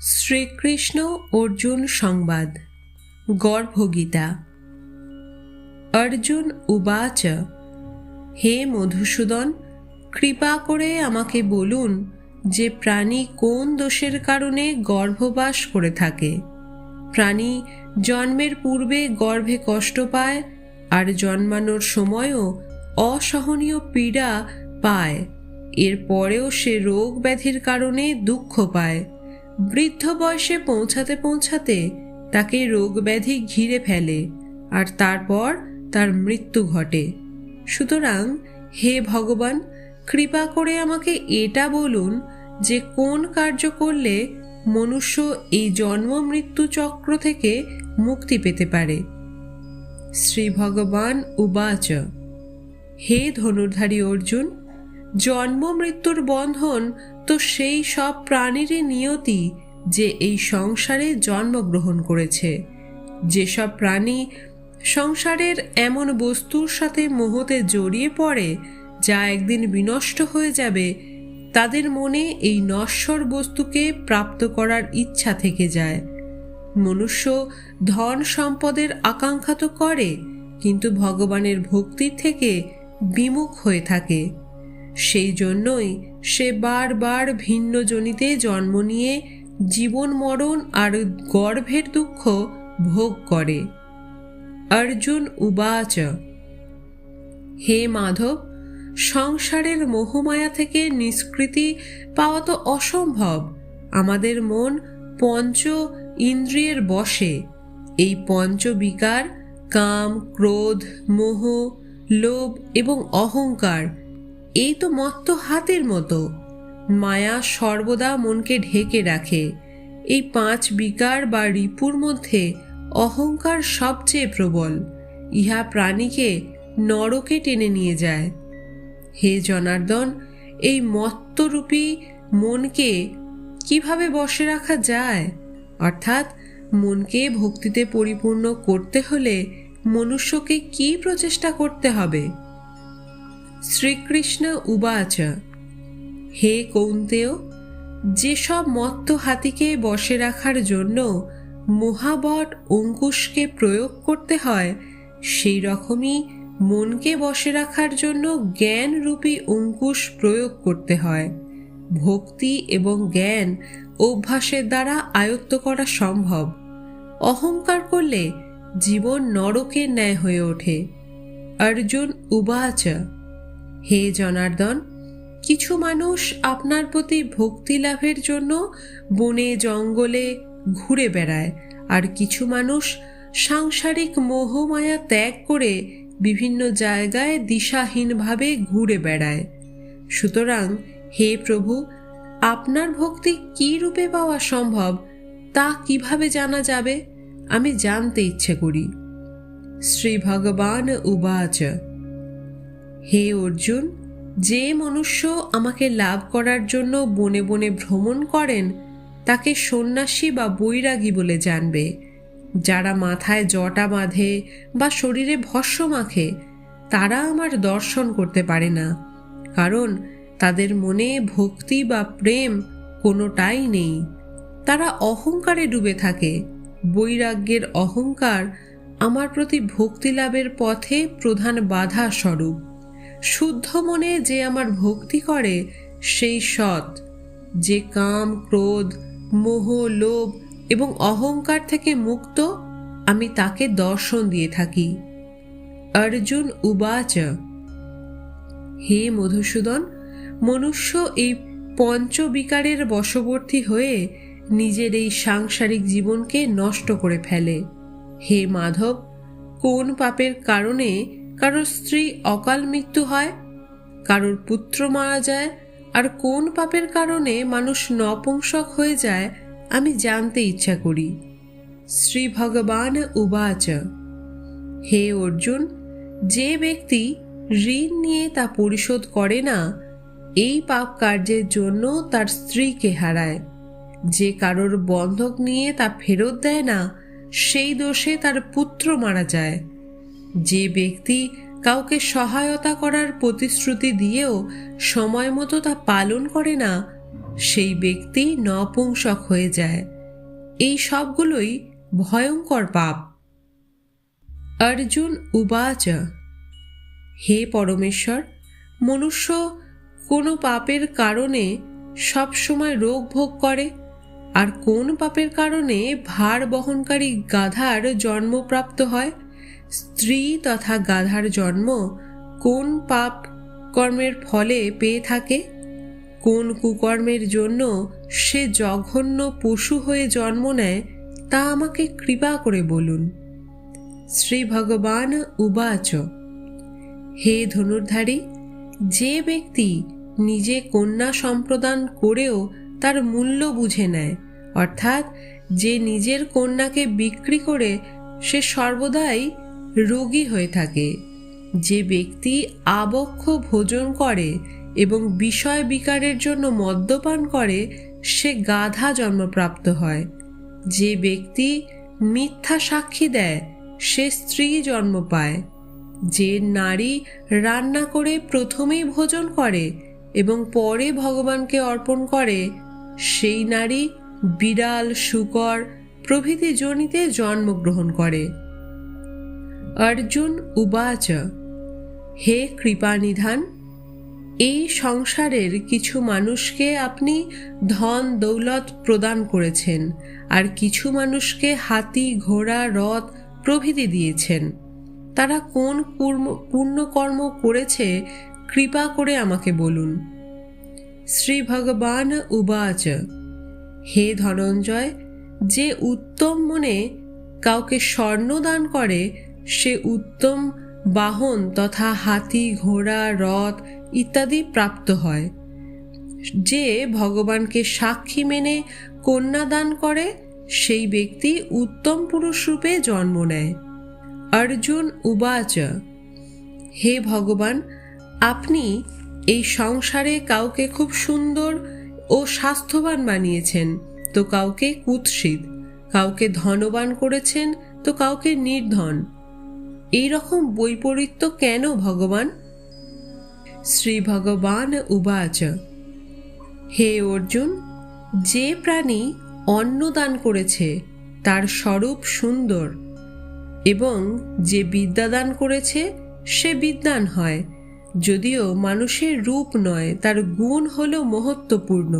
শ্রীকৃষ্ণ অর্জুন সংবাদ। গর্ভগীতা। অর্জুন উবাচ, হে মধুসূদন, কৃপা করে আমাকে বলুন যে প্রাণী কোন দোষের কারণে গর্ভবাস করে থাকে। প্রাণী জন্মের পূর্বে গর্ভে কষ্ট পায় আর জন্মানোর সময়ও অসহনীয় পীড়া পায়। এরপরেও সে রোগ ব্যাধির কারণে দুঃখ পায়। বৃদ্ধ বয়সে পৌঁছাতে পৌঁছাতে তাকে রোগ ব্যাধি ঘিরে ফেলে আর তারপর তার মৃত্যু ঘটে। সুতরাং, হে ভগবান, কৃপা করে আমাকে এটা বলুন যে কোন কার্য করলে মনুষ্য এই জন্ম মৃত্যু চক্র থেকে মুক্তি পেতে পারে। শ্রী ভগবান উবাচ। হে ধনুর্ধারী অর্জুন, জন্ম মৃত্যুর বন্ধন তো সেই সব প্রাণীরই নিয়তি যে এই সংসারে জন্মগ্রহণ করেছে। যেসব প্রাণী সংসারের এমন বস্তুর সাথে মোহতে জড়িয়ে পড়ে, যা একদিন বিনষ্ট হয়ে যাবে, তাদের মনে এই নশ্বর বস্তুকে প্রাপ্ত করার ইচ্ছা থেকে যায়। মনুষ্য ধন সম্পদের আকাঙ্ক্ষা তো করে, কিন্তু ভগবানের ভক্তির থেকে বিমুখ হয়ে থাকে। সেই জন্যই সে বারবার ভিন্ন জনিতে জন্ম নিয়ে জীবন মরণ আর গর্ভের দুঃখ ভোগ করে। অর্জুন উবাচ, হে মাধব, সংসারের মোহমায়া থেকে নিষ্কৃতি পাওয়া তো অসম্ভব। আমাদের মন পঞ্চ ইন্দ্রিয়ের বশে এই পঞ্চবিকার কাম, ক্রোধ, মোহ, লোভ এবং অহংকার এই তো মত্ত হাতের মতো। মায়া সর্বদা মনকে ঢেকে রাখে। এই পাঁচ বিকার বা রিপুর মধ্যে অহংকার সবচেয়ে প্রবল। ইহা প্রাণীকে নরকে টেনে নিয়ে যায়। হে জনার্দন, এই মত্তরূপী মনকে কীভাবে বসে রাখা যায়? অর্থাৎ মনকে ভক্তিতে পরিপূর্ণ করতে হলে মনুষ্যকে কি প্রচেষ্টা করতে হবে? শ্রীকৃষ্ণ উবাচ, হে কৌন্তেয়, যেসব মত্ত হাতিকে বসে রাখার জন্য মহাবট অঙ্কুশকে প্রয়োগ করতে হয়, সেই রকমই মনকে বসে রাখার জন্য জ্ঞান রূপী অঙ্কুশ প্রয়োগ করতে হয়। ভক্তি এবং জ্ঞান অভ্যাসের দ্বারা আয়ত্ত করা সম্ভব। অহংকার করলে জীবন নরকের ন্যায় হয়ে ওঠে। অর্জুন উবাচ হে জনার্দন, কিছু মানুষ আপনার প্রতি ভক্তি লাভের জন্য বনে জঙ্গলে ঘুরে বেড়ায়, আর কিছু মানুষ সাংসারিক মোহমায়া ত্যাগ করে বিভিন্ন জায়গায় দিশাহীনভাবে ঘুরে বেড়ায়। সুতরাং হে প্রভু, আপনার ভক্তি কী রূপে পাওয়া সম্ভব, তা কীভাবে জানা যাবে? আমি জানতে ইচ্ছে করি। শ্রী ভগবান উবাচ। হে অর্জুন, যে মনুষ্য আমাকে লাভ করার জন্য বনে বনে ভ্রমণ করেন, তাকে সন্ন্যাসী বা বৈরাগী বলে জানবে। যারা মাথায় জটা বাঁধে বা শরীরে ভস্য মাখে, তারা আমার দর্শন করতে পারে না, কারণ তাদের মনে ভক্তি বা প্রেম কোনোটাই নেই। তারা অহংকারে ডুবে থাকে। বৈরাগ্যের অহংকার আমার প্রতি ভক্তি লাভের পথে প্রধান বাধা স্বরূপ। শুদ্ধ মনে যে আমার ভক্তি করে, সেই সৎ। যে কাম, ক্রোধ, মোহ, লোভ এবং অহংকার থেকে মুক্ত, আমি তাকে দর্শন দিয়ে থাকি। অর্জুন উবাচ। হে মধুসূদন, মনুষ্য এই পঞ্চবিকারের বশবর্তী হয়ে নিজের এই সাংসারিক জীবনকে নষ্ট করে ফেলে। হে মাধব, কোন পাপের কারণে কারোর স্ত্রী অকাল মৃত্যু হয়, কারোর পুত্র মারা যায়, আর কোন পাপের কারণে মানুষ নপুংসক হয়ে যায়, আমি জানতে ইচ্ছা করি। শ্রী ভগবান উবাচ। হে অর্জুন, যে ব্যক্তি ঋণ নিয়ে তা পরিশোধ করে না, এই পাপ কার্যের জন্য তার স্ত্রীকে হারায়। যে কারোর বন্ধক নিয়ে তা ফেরত দেয় না, সেই দোষে তার পুত্র মারা যায়। যে ব্যক্তি কাউকে সহায়তা করার প্রতিশ্রুতি দিয়েও সময় মতো তা পালন করে না, সেই ব্যক্তি নপুংসক হয়ে যায়। এই সবগুলোই ভয়ঙ্কর পাপ। অর্জুন উবাচ, হে পরমেশ্বর, মনুষ্য কোনো পাপের কারণে সবসময় রোগ ভোগ করে, আর কোন পাপের কারণে ভার বহনকারী গাধার জন্মপ্রাপ্ত হয়? স্ত্রী তথা গাধার জন্ম কোন পাপ কর্মের ফলে পেয়ে থাকে? কোন কুকর্মের জন্য সে জঘন্য পশু হয়ে জন্ম নেয়, তা আমাকে কৃপা করে বলুন। শ্রী ভগবান উবাচ। হে ধনুর্ধারী, যে ব্যক্তি নিজে কন্যা সম্প্রদান করেও তার মূল্য বুঝে নেয়, অর্থাৎ যে নিজের কন্যাকে বিক্রি করে সে সর্বদাই রোগী হয়ে থাকে। যে ব্যক্তি আবক্ষ ভোজন করে এবং বিষয় বিকারের জন্য মদ্যপান করে, সে গাধা জন্মপ্রাপ্ত হয়। যে ব্যক্তি মিথ্যা সাক্ষী দেয়, সে স্ত্রী জন্ম পায়। যে নারী রান্না করে প্রথমেই ভোজন করে এবং পরে ভগবানকে অর্পণ করে, সেই নারী বিড়াল, শুকর প্রভৃতি জনিতে জন্মগ্রহণ করে। অর্জুন উবাচ, হে কৃপানিধান এই সংসারের কিছু মানুষকে আপনি ধন দৌলত প্রদান করেছেন, আর কিছু মানুষকে হাতি, ঘোড়া রথ প্রভৃতি দিয়েছেন। তারা কোন পুণ্যকর্ম করেছে, কৃপা করে আমাকে বলুন। শ্রী ভগবান উবাচ, হে ধনঞ্জয়, যে উত্তম মনে কাউকে স্বর্ণ দান করে সে উত্তম বাহন তথা হাতি, ঘোড়া, রথ ইত্যাদি প্রাপ্ত হয়। যে ভগবানকে সাক্ষী মেনে কন্যা দান করে, সেই ব্যক্তি উত্তম পুরুষ রূপে জন্ম নেয়। অর্জুন উবাচ, হে ভগবান, আপনি এই সংসারে কাউকে খুব সুন্দর ও স্বাস্থ্যবান বানিয়েছেন, তো কাউকে কুৎসিত, কাউকে ধনবান করেছেন, তো কাউকে নির্ধন। এই রকম বৈপরীত্য কেন ভগবান? শ্রী ভগবান উবাচ, হে অর্জুন, যে প্রাণী অন্ন দান করেছে তার স্বরূপ সুন্দর, এবং যে বিদ্যাদান করেছে সে বিদ্যান হয়, যদিও মানুষের রূপ নয়, তার গুণ হল মহত্বপূর্ণ।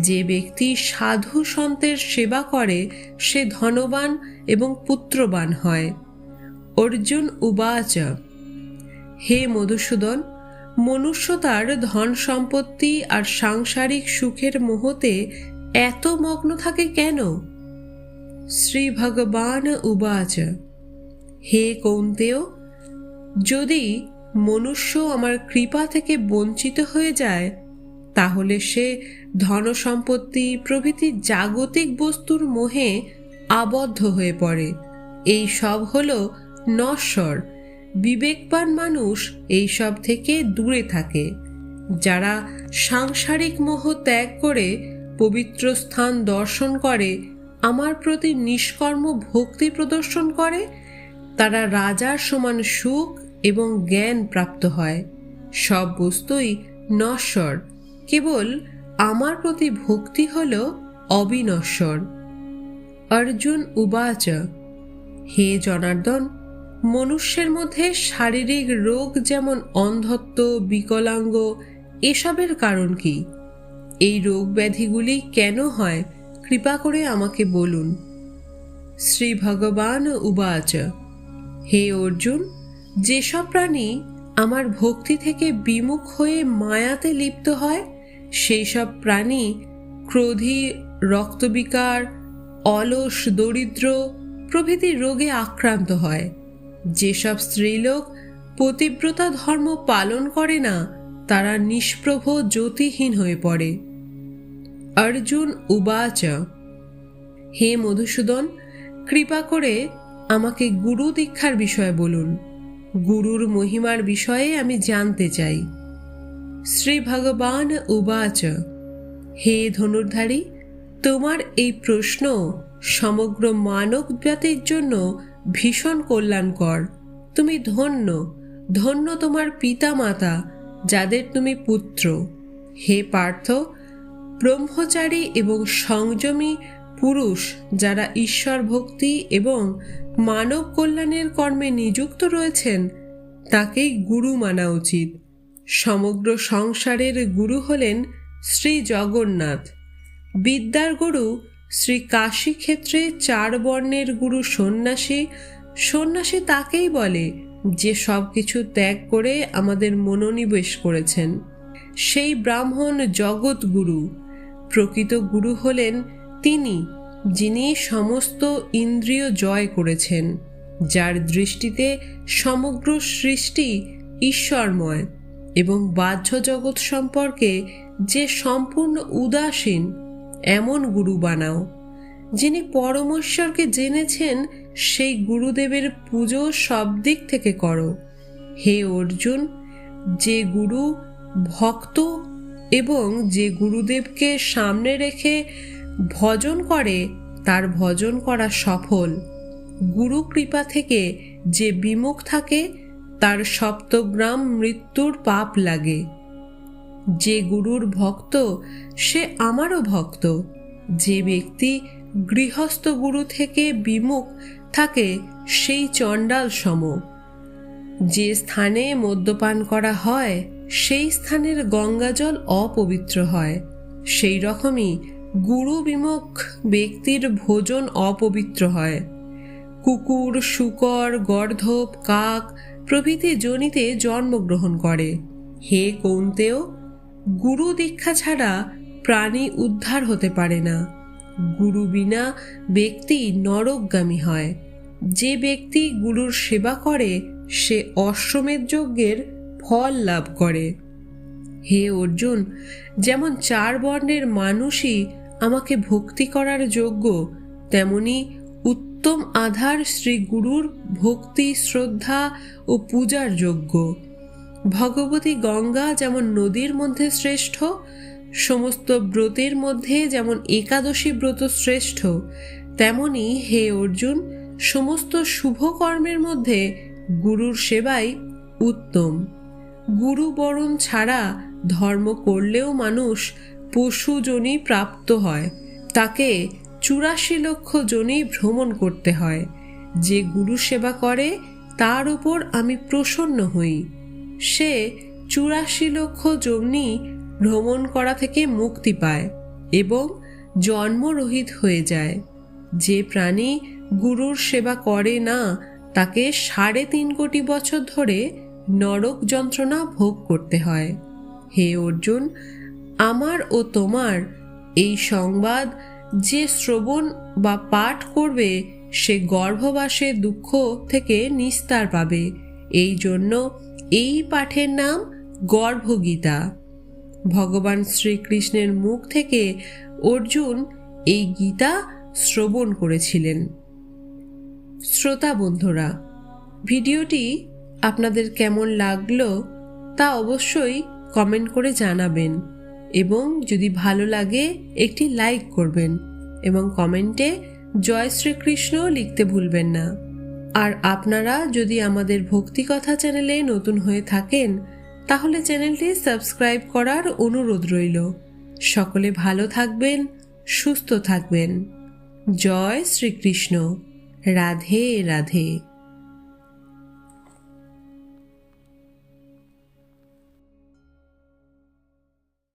যে ব্যক্তি সাধু সন্তের সেবা করে, সে ধনবান এবং পুত্রবান হয়। অর্জুন উবাচ। হে মধুসূদন, মনুষ্য তার ধন সম্পত্তি আর সাংসারিক সুখের মোহতে এত মগ্ন থাকে কেন? শ্রী ভগবান উবাচ। হে কৌন্তেয়, যদি মনুষ্য আমার কৃপা থেকে বঞ্চিত হয়ে যায়, তাহলে সে ধনসম্পত্তি প্রভৃতি জাগতিক বস্তুর মোহে আবদ্ধ হয়ে পড়ে। এই সব হল নশ্বর। বিবেকবান মানুষ এই সব থেকে দূরে থাকে, যারা সাংসারিক মোহ ত্যাগ করে, পবিত্র স্থান দর্শন করে, আমার প্রতি নিষ্কর্ম ভক্তি প্রদর্শন করে, তারা রাজার সমান সুখ এবং জ্ঞান প্রাপ্ত হয়। সব বস্তুই নশ্বর, কেবল আমার প্রতি ভক্তি হল অবিনশ্বর। অর্জুন উবাচ, হে জনার্দন মনুষ্যের মধ্যে শারীরিক রোগ যেমন অন্ধত্ব, বিকলাঙ্গ, এসবের কারণ কি? এই রোগ ব্যাধিগুলি কেন হয়? কৃপা করে আমাকে বলুন। শ্রী ভগবান উবাচ। হে অর্জুন, যেসব প্রাণী আমার ভক্তি থেকে বিমুখ হয়ে মায়াতে লিপ্ত হয় সেই সব প্রাণী ক্রোধী, রক্তবিকার, অলস, দরিদ্র প্রভৃতি রোগে আক্রান্ত হয়। যেসব স্ত্রীলোক পতিব্রতা ধর্ম পালন করে না, তারা নিষ্প্রভ জ্যোতিহীন হয়ে পড়ে। অর্জুন উবাচ, হে মধুসূদন, কৃপা করে আমাকে গুরু দীক্ষার বিষয়ে বলুন। গুরুর মহিমার বিষয়ে আমি জানতে চাই। শ্রী ভগবান উবাচ, হে ধনুর্ধারী, তোমার এই প্রশ্ন সমগ্র মানব জাতির জন্য ভীষণ কল্যাণকর। তুমি ধন্য ধন্য তোমার পিতা মাতা যাদের তুমি পুত্র। হে পার্থ, ব্রহ্মচারী এবং সংযমী পুরুষ যারা ঈশ্বর ভক্তি এবং মানব কল্যাণের কর্মে নিযুক্ত রয়েছেন, তাকেই গুরু মানা উচিত। সমগ্র সংসারের গুরু হলেন শ্রী জগন্নাথ। বিদ্যার গুরু শ্রী কাশী ক্ষেত্রে চার বর্ণের গুরু সন্ন্যাসী সন্ন্যাসী তাকেই বলে যে সব কিছু ত্যাগ করে আমাদের মনোনিবেশ করেছেন। সেই ব্রাহ্মণ জগৎ গুরু, প্রকৃত গুরু হলেন তিনি, যিনি সমস্ত ইন্দ্রিয় জয় করেছেন, যার দৃষ্টিতে সমগ্র সৃষ্টি ঈশ্বরময় এবং বাহ্য জগৎ সম্পর্কে যে সম্পূর্ণ উদাসীন এমন গুরু বানাও, যিনি পরমেশ্বরকে জেনেছেন সেই গুরুদেবের পুজো সব দিক থেকে করো। হে অর্জুন, যে গুরু, ভক্ত এবং যে গুরুদেবকে সামনে রেখে ভজন করে, তার ভজন করা সফল। গুরু কৃপা থেকে যে বিমুখ থাকে, তার সপ্তগ্রাম মৃত্যুর পাপ লাগে। যে গুরুর ভক্ত, সে আমারও ভক্ত। যে ব্যক্তি গৃহস্থ গুরু থেকে বিমুখ, থাকে সেই চণ্ডাল সম। যে স্থানে মদ্যপান করা হয়, সেই স্থানের গঙ্গাজল অপবিত্র হয়। সেই রকমই গুরু বিমুখ ব্যক্তির ভোজন অপবিত্র হয়। কুকুর, শুকর, গর্ধপ, কাক প্রভৃতি জনিতে জন্মগ্রহণ করে। হে কৌন্তেয় গুরু দীক্ষা ছাড়া প্রাণী উদ্ধার হতে পারে না। গুরু বিনা ব্যক্তি নরকগামী হয়। যে ব্যক্তি গুরুর সেবা করে, সে অশ্বমেধ যজ্ঞের ফল লাভ করে। হে অর্জুন, যেমন চার বর্ণের মানুষই আমাকে ভক্তি করার যোগ্য, তেমনি উত্তম আধার শ্রী গুরুর ভক্তি, শ্রদ্ধা ও পূজার যোগ্য। ভগবতী গঙ্গা যেমন নদীর মধ্যে শ্রেষ্ঠ, সমস্ত ব্রতের মধ্যে যেমন একাদশী ব্রত শ্রেষ্ঠ, তেমনি হে অর্জুন, সমস্ত শুভ কর্মের মধ্যে গুরুর সেবাই উত্তম। গুরু বরণ ছাড়া ধর্ম করলেও মানুষ পশু জনি প্রাপ্ত হয়, তাকে চুরাশি লক্ষ জনি ভ্রমণ করতে হয়। যে গুরু সেবা করে, তার উপর আমি প্রসন্ন হই। সে চুরাশি লক্ষ জনি ভ্রমণ করা থেকে মুক্তি পায় এবং জন্মরহিত হয়ে যায়। যে প্রাণী গুরুর সেবা করে না, তাকে সাড়ে তিন কোটি বছর ধরে নরক যন্ত্রণা ভোগ করতে হয়। হে অর্জুন, আমার ও তোমার এই সংবাদ যে শ্রবণ বা পাঠ করবে, সে গর্ভবাসে দুঃখ থেকে নিস্তার পাবে। এই জন্য এই পাঠের নাম গর্ভগীতা। ভগবান শ্রীকৃষ্ণের মুখ থেকে অর্জুন এই গীতা শ্রবণ করেছিলেন। শ্রোতা বন্ধুরা, ভিডিওটি আপনাদের কেমন লাগল তা অবশ্যই কমেন্ট করে জানাবেন এবং যদি ভালো লাগে একটি লাইক করবেন এবং কমেন্টে জয় শ্রীকৃষ্ণ লিখতে ভুলবেন না। আর আপনারা যদি আমাদের ভক্তি কথা চ্যানেলে নতুন হয়ে থাকেন, তাহলে চ্যানেলটি সাবস্ক্রাইব করার অনুরোধ রইল। সকলে ভালো থাকবেন, সুস্থ থাকবেন। জয় শ্রীকৃষ্ণ। রাধে রাধে।